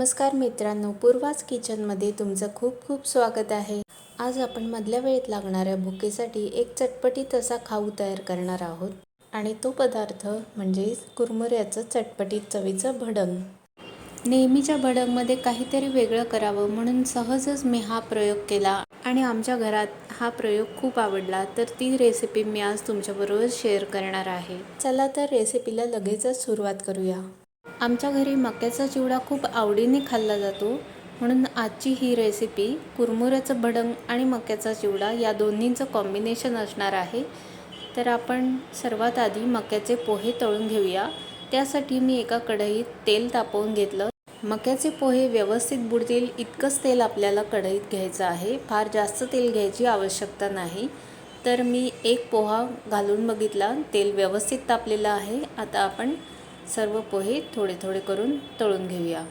नमस्कार मित्रांनो पूर्वाच किचनमध्ये तुमचं खूप खूप स्वागत आहे. आज आपण मधल्या वेळेत लागणाऱ्या भुकेसाठी एक चटपटीत असा खाऊ तयार करणार आहोत. आणि तो पदार्थ म्हणजे कुरमुऱ्याचं चटपटीत चवीचं भडंग. नेहमीच्या भडंगमध्ये काहीतरी वेगळं करावं म्हणून सहजच मी हा प्रयोग केला आणि आमच्या घरात हा प्रयोग खूप आवडला तर ती रेसिपी मी आज तुमच्याबरोबर शेअर करणार आहे. चला तर रेसिपीला लगेचच सुरुवात करूया. आमच्या घरी मक्याचा चिवडा खूप आवडीने खाल्ला जातो. म्हणून आजची ही रेसिपी कुरमुऱ्याचं भडंग आणि मक्याचा चिवडा या दोन्हींचं कॉम्बिनेशन असणार आहे. तर आपण सर्वात आधी मक्याचे पोहे तळून घेऊया. त्यासाठी मी एका कढईत तेल तापवून घेतलं. मक्याचे पोहे व्यवस्थित बुडतील इतकंच तेल आपल्याला कढईत घ्यायचं आहे. फार जास्त तेल घ्यायची आवश्यकता नाही. तर मी एक पोहा घालून बघितला. तेल व्यवस्थित तापलेलं आहे. आता आपण सर्व पोहे थोडे थोडे करून तळून घेऊया.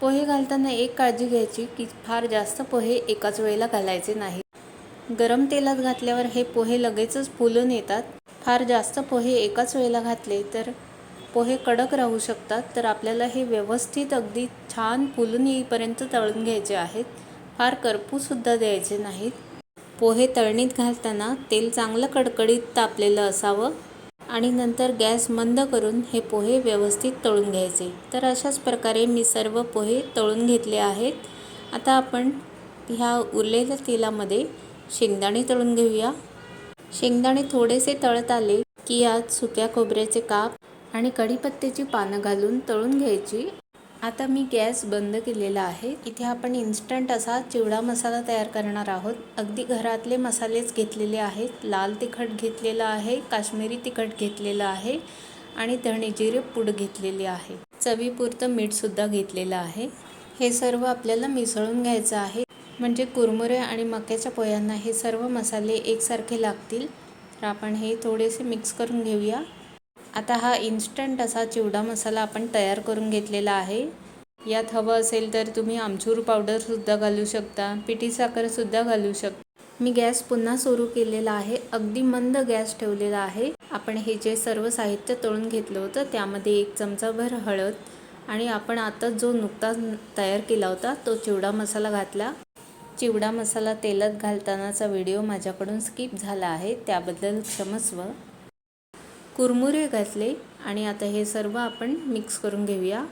पोहे घालताना एक काळजी घ्यायची की फार जास्त पोहे एकाच वेळेला घालायचे नाही गरम तेलात घातल्यावर हे पोहे लगेचच फुलून येतात. फार जास्त पोहे एकाच वेळेला घातले तर पोहे कडक राहू शकतात तर आपल्याला हे व्यवस्थित अगदी छान फुलून येईपर्यंत तळून घ्यायचे आहेत. फार करपूसुद्धा द्यायचे नाहीत. पोहे तळणीत घालताना तेल चांगलं कडकडीत तापलेलं असावं. आणि नंतर गॅस मंद करून हे पोहे व्यवस्थित तळून घ्यायचे. तर अशाच प्रकारे मी सर्व पोहे तळून घेतले आहेत. आता आपण ह्या उरलेल्या तेलामध्ये शेंगदाणे तळून घेऊया. शेंगदाणे थोडेसे तळत आले की यात सुक्या खोबऱ्याचे काप आणि कढीपत्त्याची पानं घालून तळून घ्यायची. आता मी गॅस बंद केलेला आहे. इथे आपण इन्स्टंट असा चिवडा मसाला तयार करणार आहोत. अगदी घरातले मसालेच घेतलेले आहेत. लाल तिखट घेतलेलं आहे काश्मीरी तिखट घेतलेलं आहे आणि धणे जिरे पूड घेतलेली आहे. चवीपुरतं मीठसुद्धा घेतलेलं आहे. हे सर्व आपल्याला मिसळून घ्यायचं आहे. म्हणजे कुरमुरे आणि मक्याच्या पोह्यांना हे सर्व मसाले एकसारखे लागतील. तर आपण हे थोडेसे मिक्स करून घेऊया. आता हा इन्स्टंट असा चिवडा मसाला आपण तयार करून घेतलेला आहे. यात हवं असेल तर तुम्ही आमचूर पावडरसुद्धा घालू शकता पिठी साखरसुद्धा घालू शकता. मी गॅस पुन्हा सुरू केलेला आहे अगदी मंद गॅस ठेवलेला आहे. आपण हे जे सर्व साहित्य तळून घेतलं होतं त्यामध्ये एक चमचाभर हळद आणि आपण आता जो नुकताच तयार केला होता तो चिवडा मसाला घातला. चिवडा मसाला तेलात घालतानाचा व्हिडिओ माझ्याकडून स्किप झाला आहे त्याबद्दल क्षमस्व. कुरमुरे घातले आणि आता हे सर्व आपण मिक्स करून घेऊया.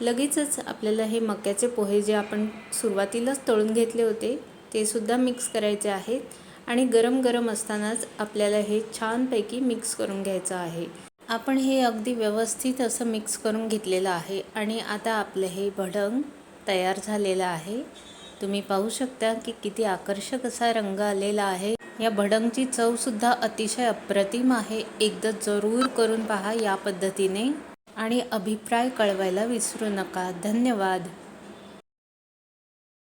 लगेचच आपल्याला हे मक्याचे पोहे जे आपण सुरुवातीलाच तळून घेतले होते ते सुद्धा मिक्स करायचे आहेत आणि गरम गरम असतानाच आपल्याला हे छानपैकी मिक्स करून घ्यायचं आहे. आपण हे अगदी व्यवस्थित असं मिक्स करून घेतलेलं आहे आणि आता आपलं हे भडंग तयार झालेलं आहे. तुम्ही पाहू शकता की किती आकर्षक असा रंग आलेला आहे. या भडंगची चवसुद्धा अतिशय अप्रतिम आहे. एकदा जरूर करून पहा या पद्धतीने आणि अभिप्राय कळवायला विसरू नका. धन्यवाद.